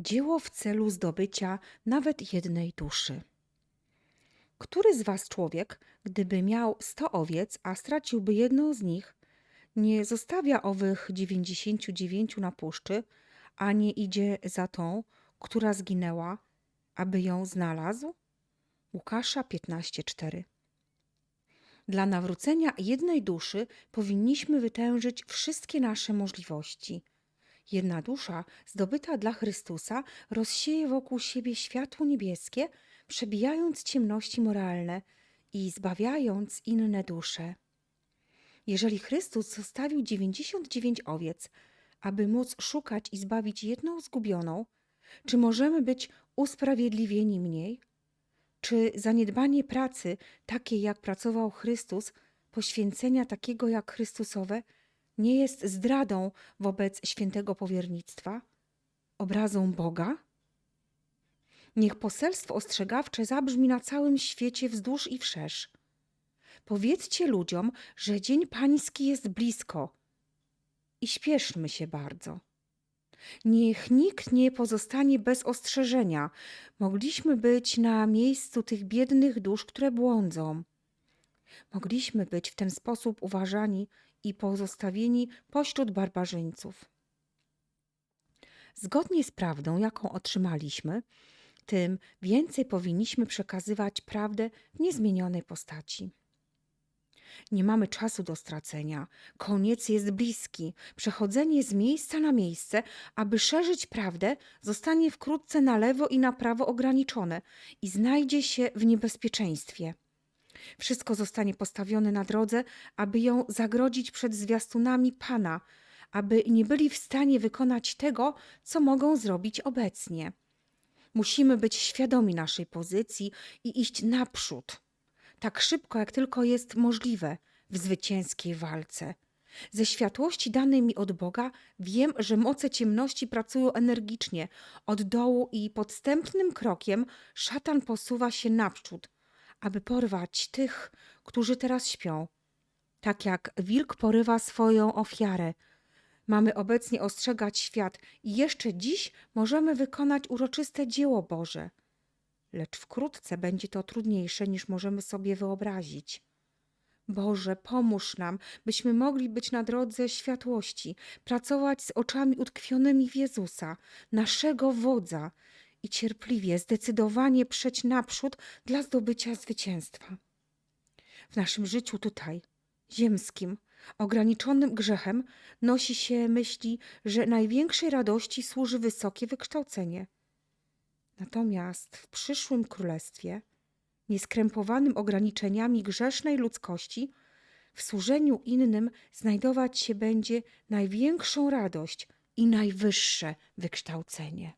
dzieło w celu zdobycia nawet jednej duszy. Który z was człowiek, gdyby miał sto owiec, a straciłby jedną z nich, nie zostawia owych dziewięćdziesięciu dziewięciu na puszczy, a nie idzie za tą, która zginęła, aby ją znalazł? Łukasza 15:4 Dla nawrócenia jednej duszy powinniśmy wytężyć wszystkie nasze możliwości. Jedna dusza zdobyta dla Chrystusa rozsieje wokół siebie światło niebieskie, przebijając ciemności moralne i zbawiając inne dusze. Jeżeli Chrystus zostawił 99 owiec, aby móc szukać i zbawić jedną zgubioną, czy możemy być usprawiedliwieni mniej? Czy zaniedbanie pracy, takiej jak pracował Chrystus, poświęcenia takiego jak Chrystusowe, nie jest zdradą wobec świętego powiernictwa, obrazą Boga? Niech poselstwo ostrzegawcze zabrzmi na całym świecie wzdłuż i wszerz. Powiedzcie ludziom, że Dzień Pański jest blisko i śpieszmy się bardzo. Niech nikt nie pozostanie bez ostrzeżenia. Mogliśmy być na miejscu tych biednych dusz, które błądzą. Mogliśmy być w ten sposób uważani i pozostawieni pośród barbarzyńców. Zgodnie z prawdą, jaką otrzymaliśmy, tym więcej powinniśmy przekazywać prawdę w niezmienionej postaci. Nie mamy czasu do stracenia. Koniec jest bliski. Przechodzenie z miejsca na miejsce, aby szerzyć prawdę, zostanie wkrótce na lewo i na prawo ograniczone i znajdzie się w niebezpieczeństwie. Wszystko zostanie postawione na drodze, aby ją zagrodzić przed zwiastunami Pana, aby nie byli w stanie wykonać tego, co mogą zrobić obecnie. Musimy być świadomi naszej pozycji i iść naprzód tak szybko, jak tylko jest możliwe w zwycięskiej walce. Ze światłości danej mi od Boga wiem, że moce ciemności pracują energicznie od dołu i podstępnym krokiem szatan posuwa się naprzód, aby porwać tych, którzy teraz śpią. Tak jak wilk porywa swoją ofiarę. Mamy obecnie ostrzegać świat i jeszcze dziś możemy wykonać uroczyste dzieło Boże lecz wkrótce będzie to trudniejsze niż możemy sobie wyobrazić. Boże, pomóż nam, byśmy mogli być na drodze światłości, pracować z oczami utkwionymi w Jezusa, naszego wodza i cierpliwie, zdecydowanie przeć naprzód dla zdobycia zwycięstwa. W naszym życiu tutaj, ziemskim, ograniczonym grzechem, nosi się myśli, że największej radości służy wysokie wykształcenie – Natomiast w przyszłym królestwie, nieskrępowanym ograniczeniami grzesznej ludzkości, w służeniu innym znajdować się będzie największą radość i najwyższe wykształcenie.